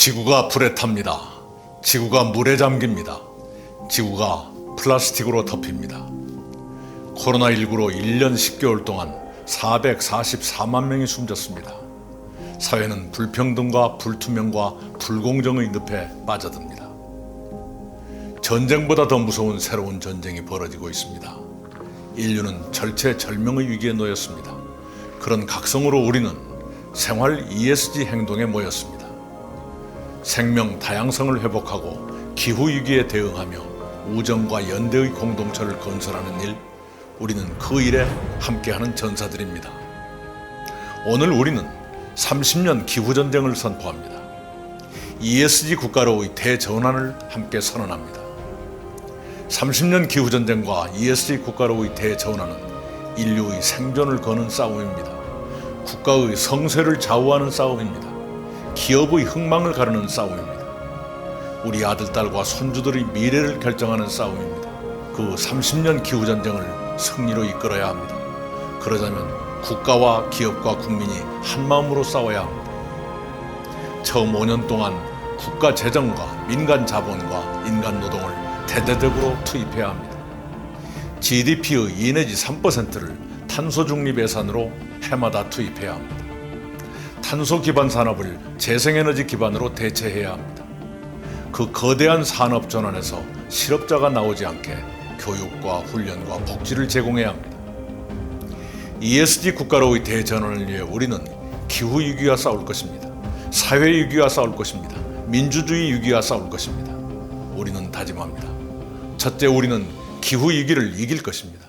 지구가 불에 탑니다. 지구가 물에 잠깁니다. 지구가 플라스틱으로 덮입니다. 코로나19로 1년 10개월 동안 444만 명이 숨졌습니다. 사회는 불평등과 불투명과 불공정의 늪에 빠져듭니다. 전쟁보다 더 무서운 새로운 전쟁이 벌어지고 있습니다. 인류는 절체절명의 위기에 놓였습니다. 그런 각성으로 우리는 생활 ESG 행동에 모였습니다. 생명 다양성을 회복하고 기후 위기에 대응하며 우정과 연대의 공동체를 건설하는 일, 우리는 그 일에 함께하는 전사들입니다. 오늘 우리는 30년 기후 전쟁을 선포합니다. ESG 국가로의 대전환을 함께 선언합니다. 30년 기후 전쟁과 ESG 국가로의 대전환은 인류의 생존을 거는 싸움입니다. 국가의 성쇠를 좌우하는 싸움입니다. 기업의 흥망을 가르는 싸움입니다. 우리 아들, 딸과 손주들의 미래를 결정하는 싸움입니다. 그 30년 기후전쟁을 승리로 이끌어야 합니다. 그러자면 국가와 기업과 국민이 한마음으로 싸워야 합니다. 처음 5년 동안 국가 재정과 민간 자본과 인간 노동을 대대적으로 투입해야 합니다. GDP의 2 내지 3%를 탄소 중립 예산으로 해마다 투입해야 합니다. 탄소 기반 산업을 재생에너지 기반으로 대체해야 합니다. 그 거대한 산업 전환에서 실업자가 나오지 않게 교육과 훈련과 복지를 제공해야 합니다. ESG 국가로의 대전환을 위해 우리는 기후 위기와 싸울 것입니다. 사회 위기와 싸울 것입니다. 민주주의 위기와 싸울 것입니다. 우리는 다짐합니다. 첫째, 우리는 기후 위기를 이길 것입니다.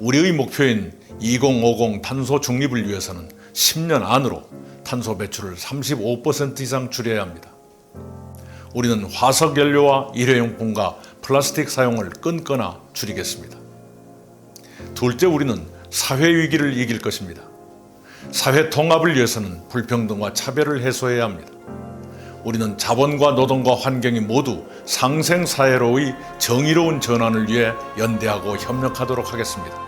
우리의 목표인 2050 탄소 중립을 위해서는 10년 안으로 탄소 배출을 35% 이상 줄여야 합니다. 우리는 화석 연료와 일회용품과 플라스틱 사용을 끊거나 줄이겠습니다. 둘째, 우리는 사회 위기를 이길 것입니다. 사회 통합을 위해서는 불평등과 차별을 해소해야 합니다. 우리는 자본과 노동과 환경이 모두 상생 사회로의 정의로운 전환을 위해 연대하고 협력하도록 하겠습니다.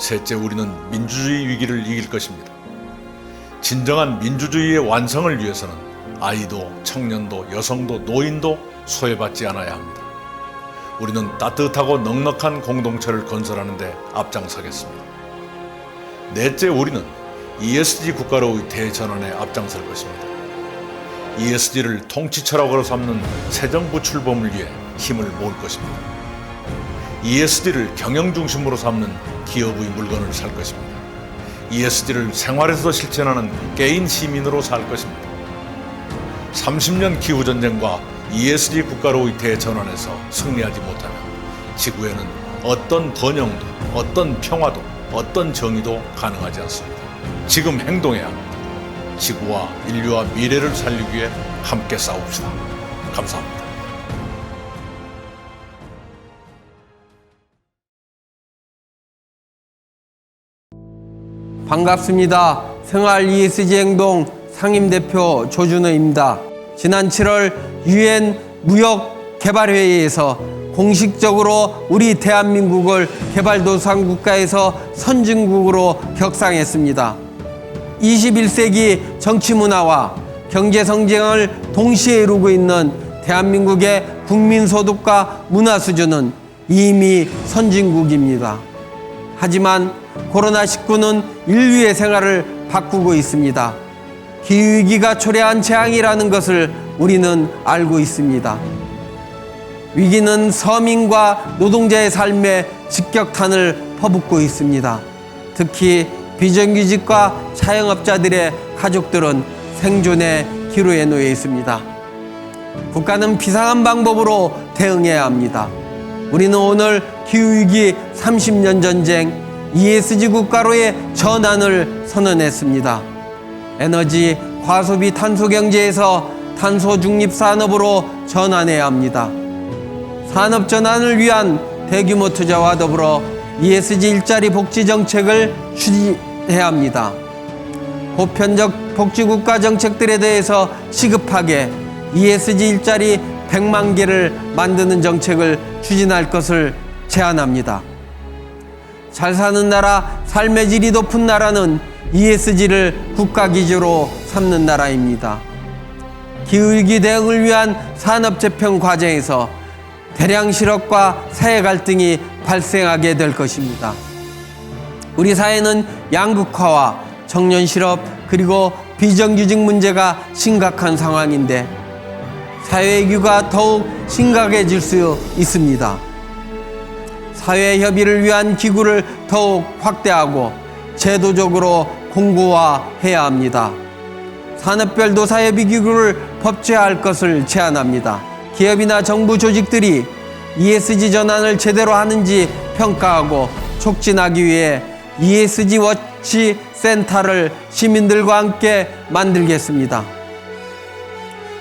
셋째, 우리는 민주주의 위기를 이길 것입니다. 진정한 민주주의의 완성을 위해서는 아이도 청년도 여성도 노인도 소외받지 않아야 합니다. 우리는 따뜻하고 넉넉한 공동체를 건설하는 데 앞장서겠습니다. 넷째, 우리는 ESG 국가로의 대전환에 앞장설 것입니다. ESG를 통치 철학으로 삼는 새 정부 출범을 위해 힘을 모을 것입니다. ESG를 경영 중심으로 삼는 기업의 물건을 살 것입니다. ESG를 생활에서 실천하는 개인 시민으로 살 것입니다. 30년 기후전쟁과 ESG 국가로의 대전환에서 승리하지 못하면 지구에는 어떤 번영도, 어떤 평화도, 어떤 정의도 가능하지 않습니다. 지금 행동해야 합니다. 지구와 인류와 미래를 살리기 위해 함께 싸웁시다. 감사합니다. 반갑습니다. 생활 ESG 행동 상임 대표 조준호입니다. 지난 7월 유엔 무역 개발 회의에서 공식적으로 우리 대한민국을 개발도상 국가에서 선진국으로 격상했습니다. 21세기 정치 문화와 경제 성장을 동시에 이루고 있는 대한민국의 국민 소득과 문화 수준은 이미 선진국입니다. 하지만 코로나19는 인류의 생활을 바꾸고 있습니다. 기후위기가 초래한 재앙이라는 것을 우리는 알고 있습니다. 위기는 서민과 노동자의 삶에 직격탄을 퍼붓고 있습니다. 특히 비정규직과 자영업자들의 가족들은 생존의 기로에 놓여 있습니다. 국가는 비상한 방법으로 대응해야 합니다. 우리는 오늘 기후위기 30년 전쟁 ESG 국가로의 전환을 선언했습니다. 에너지 과소비 탄소 경제에서 탄소 중립 산업으로 전환해야 합니다. 산업 전환을 위한 대규모 투자와 더불어 ESG 일자리 복지 정책을 추진해야 합니다. 보편적 복지국가 정책들에 대해서 시급하게 ESG 일자리 100만 개를 만드는 정책을 추진할 것을 제안합니다. 잘 사는 나라, 삶의 질이 높은 나라는 ESG를 국가 기조로 삼는 나라입니다. 기후위기 대응을 위한 산업재평 과정에서 대량 실업과 사회 갈등이 발생하게 될 것입니다. 우리 사회는 양극화와 청년 실업 그리고 비정규직 문제가 심각한 상황인데 사회위기가 더욱 심각해질 수 있습니다. 사회 협의를 위한 기구를 더욱 확대하고 제도적으로 공고화해야 합니다. 산업별 도 사회비 기구를 법제화할 것을 제안합니다. 기업이나 정부 조직들이 ESG 전환을 제대로 하는지 평가하고 촉진하기 위해 ESG 워치 센터를 시민들과 함께 만들겠습니다.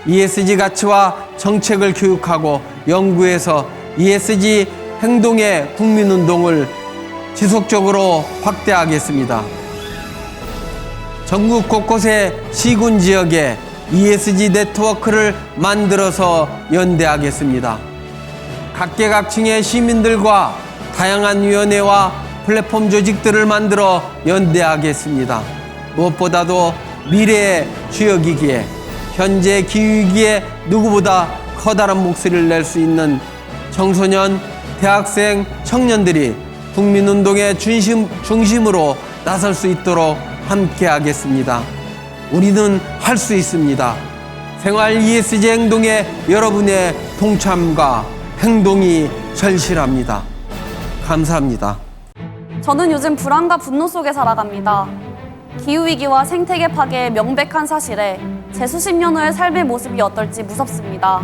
ESG 가치와 정책을 교육하고 연구해서 ESG 행동의 국민운동을 지속적으로 확대하겠습니다. 전국 곳곳의 시군 지역에 ESG 네트워크를 만들어서 연대하겠습니다. 각계각층의 시민들과 다양한 위원회와 플랫폼 조직들을 만들어 연대하겠습니다. 무엇보다도 미래의 주역이기에 현재 기후위기에 누구보다 커다란 목소리를 낼 수 있는 청소년, 대학생, 청년들이 국민운동의 중심, 중심으로 나설 수 있도록 함께 하겠습니다. 우리는 할 수 있습니다. 생활 ESG 행동에 여러분의 동참과 행동이 절실합니다. 감사합니다. 저는 요즘 불안과 분노 속에 살아갑니다. 기후위기와 생태계 파괴의 명백한 사실에 제 수십 년 후의 삶의 모습이 어떨지 무섭습니다.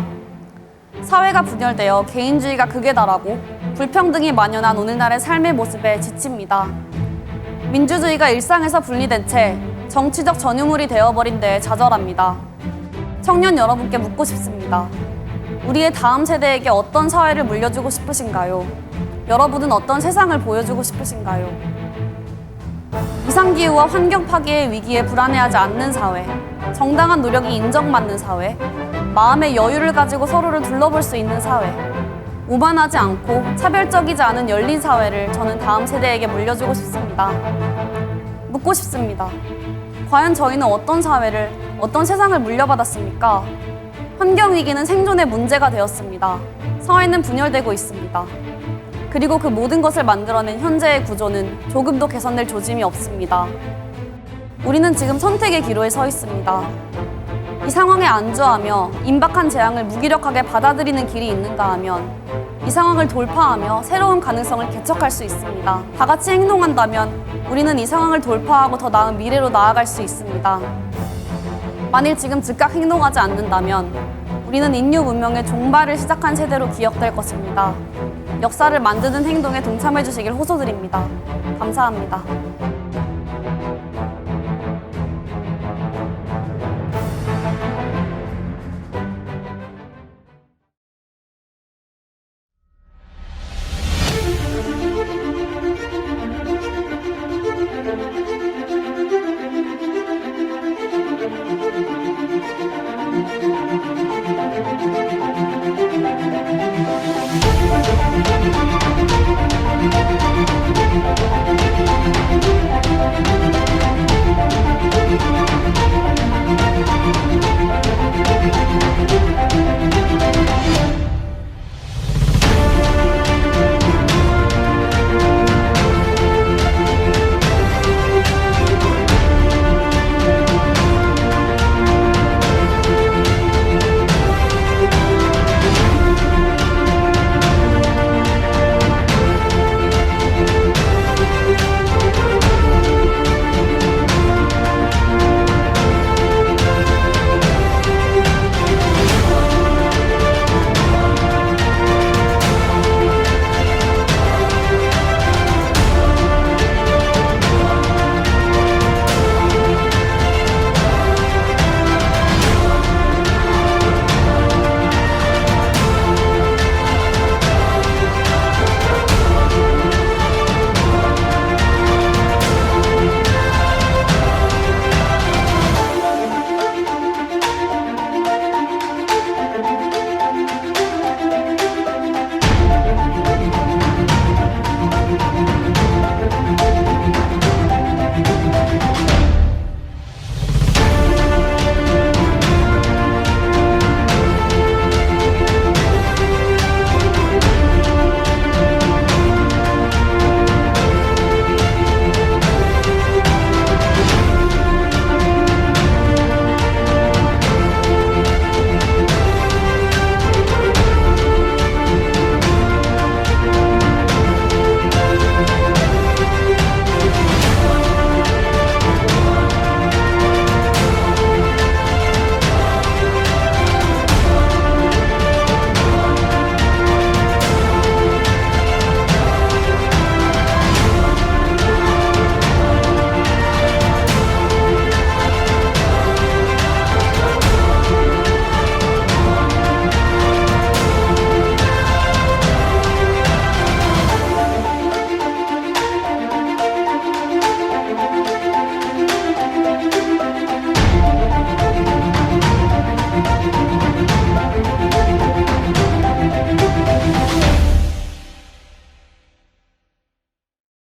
사회가 분열되어 개인주의가 극에 달하고 불평등이 만연한 오늘날의 삶의 모습에 지칩니다. 민주주의가 일상에서 분리된 채 정치적 전유물이 되어버린 데에 좌절합니다. 청년 여러분께 묻고 싶습니다. 우리의 다음 세대에게 어떤 사회를 물려주고 싶으신가요? 여러분은 어떤 세상을 보여주고 싶으신가요? 이상기후와 환경 파괴의 위기에 불안해하지 않는 사회, 정당한 노력이 인정받는 사회, 마음의 여유를 가지고 서로를 둘러볼 수 있는 사회, 오만하지 않고 차별적이지 않은 열린 사회를 저는 다음 세대에게 물려주고 싶습니다. 묻고 싶습니다. 과연 저희는 어떤 사회를, 어떤 세상을 물려받았습니까? 환경 위기는 생존의 문제가 되었습니다. 사회는 분열되고 있습니다. 그리고 그 모든 것을 만들어낸 현재의 구조는 조금도 개선될 조짐이 없습니다. 우리는 지금 선택의 기로에 서 있습니다. 이 상황에 안주하며 임박한 재앙을 무기력하게 받아들이는 길이 있는가 하면 이 상황을 돌파하며 새로운 가능성을 개척할 수 있습니다. 다 같이 행동한다면 우리는 이 상황을 돌파하고 더 나은 미래로 나아갈 수 있습니다. 만일 지금 즉각 행동하지 않는다면 우리는 인류 문명의 종말을 시작한 세대로 기억될 것입니다. 역사를 만드는 행동에 동참해 주시길 호소드립니다. 감사합니다.